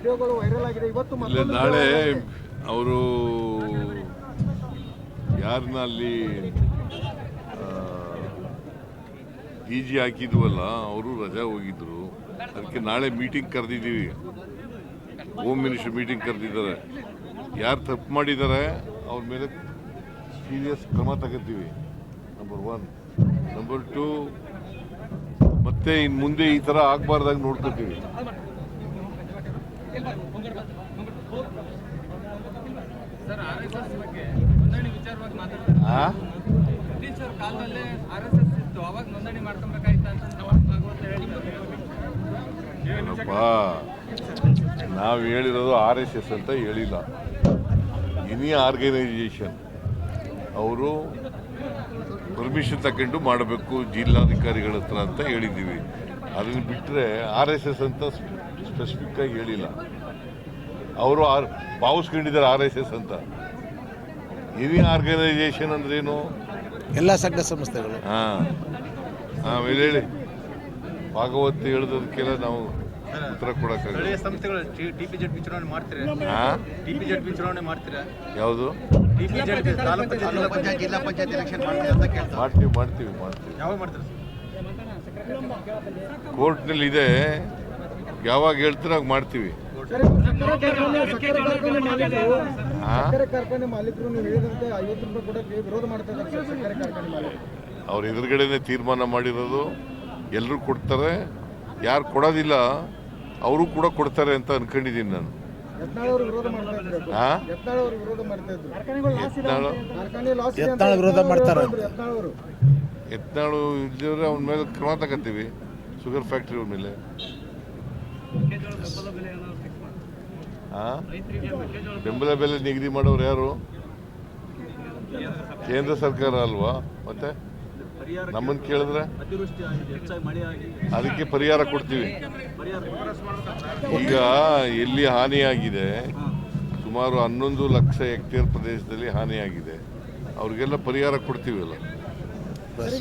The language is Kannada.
ವಿಡಿಯೋಗಳು ವೈರಲ್ ಆಗಿದೆ. ಇವತ್ತು ಇಲ್ಲ ನಾಳೆ ಅವರು ಯಾರನ್ನ ಅಲ್ಲಿ ಡಿ ಜಿ ಹಾಕಿದ್ವಲ್ಲ ಅವರು ರಜಾ ಹೋಗಿದ್ರು. ಅದಕ್ಕೆ ನಾಳೆ ಮೀಟಿಂಗ್ ಕರೆದಿದ್ದೀವಿ. ಹೋಮ್ ಮಿನಿಸ್ಟರ್ ಮೀಟಿಂಗ್ ಕರೆದಿದ್ದಾರೆ. ಯಾರು ತಪ್ಪು ಮಾಡಿದ್ದಾರೆ ಅವ್ರ ಮೇಲೆ ಸೀರಿಯಸ್ ಕ್ರಮ ತಗೋತೀವಿ. ನಂಬರ್ ಒನ್ ನಂಬರ್ ಟು ಮತ್ತೆ ಇನ್ನು ಮುಂದೆ ಈ ಥರ ಆಗಬಾರ್ದಾಗ ನೋಡ್ಕೋತೀವಿ. ನಾವು ಹೇಳಿರೋದು ಆರ್ ಎಸ್ ಎಸ್ ಅಂತ ಹೇಳಿಲ್ಲ. ಎನಿ ಆರ್ಗನೈಸೇಷನ್ ಅವರು ಪರ್ಮಿಷನ್ ತಗೊಂಡು ಮಾಡಬೇಕು ಜಿಲ್ಲಾಧಿಕಾರಿಗಳ ಹತ್ರ ಅಂತ ಹೇಳಿದ್ದೀವಿ. ಅದನ್ನು ಬಿಟ್ಟರೆ ಆರ್ ಎಸ್ ಎಸ್ ಅಂತ ಸ್ಪೆಸಿಫಿಕ್ ಆಗಿ ಹೇಳಿಲ್ಲ. ಅವರು ಆರ್ ಭಾವಿಸ್ಕೊಂಡಿದ್ದಾರೆ ಆರ್ ಎಸ್ ಎಸ್ ಅಂತ. ಎನಿ ಆರ್ಗನೈಸೇಷನ್ ಅಂದ್ರೇನು ಎಲ್ಲ ಸಂಘ ಸಂಸ್ಥೆಗಳು. ಹಾಂ. ಆಮೇಲೆ ಹೇಳಿ ಭಾಗವತ್ ಹೇಳಿದದಕ್ಕೆಲ್ಲ ನಾವು ಉತ್ತರ ಕೊಡೋಕ್ಕಾಗಲ್ಲ ಸ್ಥಳೀಯ ಸಂಸ್ಥೆಗಳು ಟಿಪಿಜೆಡ್ ವಿಚಾರಣೆ ಮಾಡ್ತೀರಾ? ಹಾಂ? ಟಿಪಿಜೆಡ್ ವಿಚಾರಣೆ ಮಾಡ್ತೀರಾ? ಯಾವುದು? ಟಿಪಿಜೆಡ್ ತಾಲೂಕು ಪಂಚಾಯತ್ ಜಿಲ್ಲಾ ಪಂಚಾಯತ್ ಎಲೆಕ್ಷನ್ ಮಾಡ್ತೀರಾ ಅಂತ ಕೇಳ್ತಾರೆ ಮಾಡ್ತೀವಿ ಮಾಡ್ತೀವಿ ಮಾಡ್ತೀವಿ. ಯಾವಾಗ ಮಾಡ್ತೀರಾ? ಕೋರ್ಟ್ನಲ್ಲಿ ಇದೆ ಯಾವಾಗ ಹೇಳ್ತೀರ ಆಗ ಮಾಡ್ತೀವಿ. ಅವ್ರ ಎದುರುಗಡೆನೆ ತೀರ್ಮಾನ ಮಾಡಿರೋದು. ಎಲ್ಲರೂ ಕೊಡ್ತಾರೆ. ಯಾರು ಕೊಡೋದಿಲ್ಲ ಅವರು ಕೂಡ ಕೊಡ್ತಾರೆ ಅಂತ ಅನ್ಕೊಂಡಿದ್ದೀನಿ ನಾನು. ಯತ್ನಾಳ್ ಅವರು ವಿರೋಧ ಮಾಡ್ತಾ ಇದ್ರು ಹಾ? ಅವರು ವಿರೋಧ ಮಾಡ್ತಾ ಇದ್ರು. ಕಾರ್ಖಾನೆ ಲಾಸ್ ಇದೆ ಅಂತ ಯತ್ನಾಳ್ ವಿರೋಧ ಮಾಡ್ತಾರೆ. ಎತ್ನಾಳು ಇದ್ದರೆ ಅವನ ಮೇಲೆ ಕ್ರಮ ತಗೋತೀವಿ ಶುಗರ್ ಫ್ಯಾಕ್ಟ್ರಿ ಅವ್ರ ಮೇಲೆ? ಬೆಂಬಲ ಬೆಲೆ ನಿಗದಿ ಮಾಡೋರು ಯಾರು? ಕೇಂದ್ರ ಸರ್ಕಾರ ಅಲ್ವಾ? ಮತ್ತೆ? ನಮ್ಮನ್ನು ಕೇಳಿದ್ರೆ? ಅದಕ್ಕೆ ಪರಿಹಾರ ಕೊಡ್ತೀವಿ. ಈಗ ಎಲ್ಲಿ ಹಾನಿಯಾಗಿದೆ? ಸುಮಾರು ಹನ್ನೊಂದು ಲಕ್ಷ ಹೆಕ್ಟೇರ್ ಪ್ರದೇಶದಲ್ಲಿ ಹಾನಿಯಾಗಿದೆ. ಅವ್ರಿಗೆಲ್ಲ ಪರಿಹಾರ ಕೊಡ್ತೀವಲ್ಲ? बस।